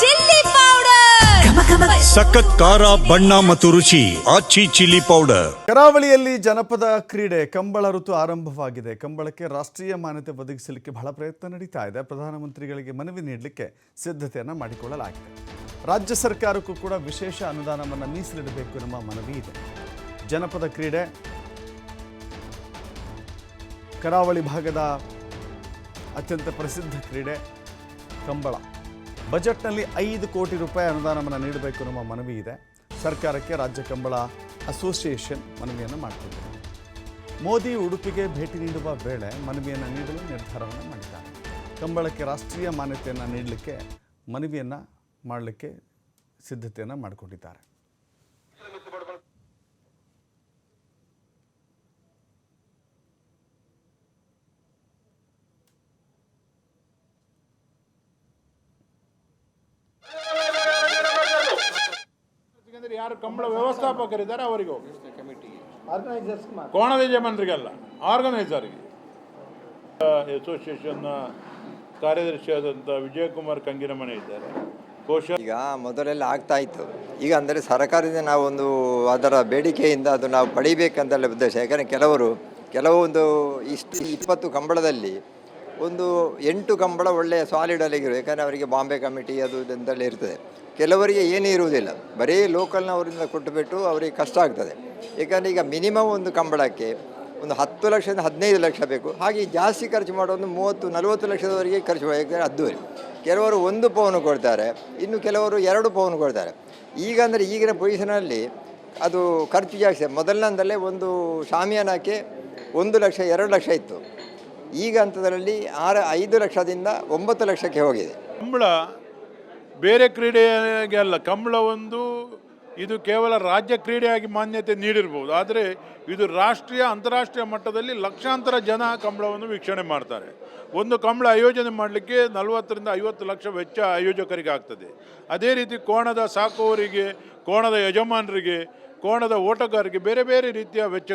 Chilli powder. ಸಖತ್ ಖಾರ ಬಣ್ಣ ಮತ್ತು ರುಚಿ ಆಚಿ ಚಿಲ್ಲಿ ಪೌಡರ್. ಕರಾವಳಿಯಲ್ಲಿ ಜನಪದ ಕ್ರೀಡೆ ಕಂಬಳ ಋತು ಆರಂಭವಾಗಿದೆ. ಕಂಬಳಕ್ಕೆ ರಾಷ್ಟ್ರೀಯ ಮಾನ್ಯತೆ ಒದಗಿಸಲಿಕ್ಕೆ ಬಹಳ ಪ್ರಯತ್ನ ನಡೀತಾ ಇದೆ. ಪ್ರಧಾನಮಂತ್ರಿಗಳಿಗೆ ಮನವಿ ನೀಡಲಿಕ್ಕೆ ಸಿದ್ಧತೆಯನ್ನು ಮಾಡಿಕೊಳ್ಳಲಾಗಿದೆ. ರಾಜ್ಯ ಸರ್ಕಾರಕ್ಕೂ ಕೂಡ ವಿಶೇಷ ಅನುದಾನವನ್ನು ಮೀಸಲಿಡಬೇಕು ಎಂಬ ಮನವಿ ಇದೆ. ಜನಪದ ಕ್ರೀಡೆ ಕರಾವಳಿ ಭಾಗದ ಅತ್ಯಂತ ಪ್ರಸಿದ್ಧ ಕ್ರೀಡೆ ಕಂಬಳ. ಬಜೆಟ್ನಲ್ಲಿ ಐದು ಕೋಟಿ ರೂಪಾಯಿ ಅನುದಾನವನ್ನು ನೀಡಬೇಕು ಅನ್ನುವ ಮನವಿ ಇದೆ. ಸರ್ಕಾರಕ್ಕೆ ರಾಜ್ಯ ಕಂಬಳ ಅಸೋಸಿಯೇಷನ್ ಮನವಿಯನ್ನು ಮಾಡ್ತಿದ್ದಾರೆ ಮೋದಿ ಉಡುಪಿಗೆ ಭೇಟಿ ನೀಡುವ ವೇಳೆ ಮನವಿಯನ್ನು ನೀಡಲು ನಿರ್ಧಾರವನ್ನು ಮಾಡಿದ್ದಾರೆ. ಕಂಬಳಕ್ಕೆ ರಾಷ್ಟ್ರೀಯ ಮಾನ್ಯತೆಯನ್ನು ನೀಡಲಿಕ್ಕೆ ಮನವಿಯನ್ನು ಮಾಡಲಿಕ್ಕೆ ಸಿದ್ಧತೆಯನ್ನು ಮಾಡಿಕೊಂಡಿದ್ದಾರೆ. ಯಾರು ಕಂಬಳ ವ್ಯವಸ್ಥಾಪಕರಿದ್ದಾರೆ ಅವರಿಗೆ ಹೋಗಿ. ಕೋಣದ ಯಜಮಾನರಿಗಲ್ಲ ಆರ್ಗನೈಸರ್ಗೆ ಅಸೋಸಿಯೇಷನ್ನ ಕಾರ್ಯದರ್ಶಿಯಾದಂಥ ವಿಜಯಕುಮಾರ್ ಕಂಗಿನಮನೆ ಇದ್ದಾರೆ. ಕೋಶ ಈಗ ಮೊದಲೆಲ್ಲ ಆಗ್ತಾ ಇತ್ತು. ಈಗ ಅಂದರೆ ಸರ್ಕಾರದಿಂದ ನಾವೊಂದು ಅದರ ಬೇಡಿಕೆಯಿಂದ ಅದು ನಾವು ಪಡಿಬೇಕಂತೆಲ್ಲ ಉದ್ದೇಶ. ಯಾಕಂದರೆ ಕೆಲವರು ಕೆಲವೊಂದು ಇಷ್ಟು ಇಪ್ಪತ್ತು ಕಂಬಳದಲ್ಲಿ ಒಂದು ಎಂಟು ಕಂಬಳ ಒಳ್ಳೆಯ ಸಾಲಿಡ್ ಅಲ್ಲಿಗಿರು ಯಾಕಂದರೆ ಅವರಿಗೆ ಬಾಂಬೆ ಕಮಿಟಿ ಅದು ಇದು ಅಂತೆಲ್ಲ ಇರ್ತದೆ. ಕೆಲವರಿಗೆ ಏನೂ ಇರುವುದಿಲ್ಲ. ಬರೀ ಲೋಕಲ್ನವರಿಂದ ಕೊಟ್ಟುಬಿಟ್ಟು ಅವರಿಗೆ ಕಷ್ಟ ಆಗ್ತದೆ. ಯಾಕಂದರೆ ಈಗ ಮಿನಿಮಮ್ ಒಂದು ಕಂಬಳಕ್ಕೆ ಒಂದು ಹತ್ತು ಲಕ್ಷದಿಂದ ಹದಿನೈದು ಲಕ್ಷ ಬೇಕು. ಹಾಗೆ ಜಾಸ್ತಿ ಖರ್ಚು ಮಾಡೋ ಒಂದು ಮೂವತ್ತು, ನಲವತ್ತು ಲಕ್ಷದವರೆಗೆ ಖರ್ಚು ಯಾಕಂದರೆ ಅದ್ದೂರಿ. ಕೆಲವರು ಒಂದು ಪೌನು ಕೊಡ್ತಾರೆ. ಇನ್ನು ಕೆಲವರು ಎರಡು ಪೌನು ಕೊಡ್ತಾರೆ. ಈಗ ಅಂದರೆ ಈಗಿನ ಪೊಸಿಷನಲ್ಲಿ ಅದು ಖರ್ಚು ಜಾಸ್ತಿ. ಮೊದಲನೇದಲ್ಲೇ ಒಂದು ಶಾಮಿಯಾನಕ್ಕೆ ಒಂದು ಲಕ್ಷ, ಎರಡು ಲಕ್ಷ ಇತ್ತು. ಈಗ ಹಂತದಲ್ಲಿ ಆರು, ಐದು ಲಕ್ಷದಿಂದ ಒಂಬತ್ತು ಲಕ್ಷಕ್ಕೆ ಹೋಗಿದೆ. ಕಂಬಳ ಬೇರೆ ಕ್ರೀಡೆಗೆ ಅಲ್ಲ, ಕಂಬಳ ಒಂದು ಇದು ಕೇವಲ ರಾಜ್ಯ ಕ್ರೀಡೆಯಾಗಿ ಮಾನ್ಯತೆ ನೀಡಿರ್ಬೋದು. ಆದರೆ ಇದು ರಾಷ್ಟ್ರೀಯ, ಅಂತಾರಾಷ್ಟ್ರೀಯ ಮಟ್ಟದಲ್ಲಿ ಲಕ್ಷಾಂತರ ಜನ ಕಂಬಳವನ್ನು ವೀಕ್ಷಣೆ ಮಾಡ್ತಾರೆ. ಒಂದು ಕಂಬಳ ಆಯೋಜನೆ ಮಾಡಲಿಕ್ಕೆ ನಲವತ್ತರಿಂದ ಐವತ್ತು ಲಕ್ಷ ವೆಚ್ಚ ಆಯೋಜಕರಿಗೆ ಆಗ್ತದೆ. ಅದೇ ರೀತಿ ಕೋಣದ ಸಾಕುವವರಿಗೆ ಕೋಣದ ಯಜಮಾನರಿಗೆ, ಕೋಣದ ಓಟಗಾರರಿಗೆ ಬೇರೆ ಬೇರೆ ರೀತಿಯ ವೆಚ್ಚ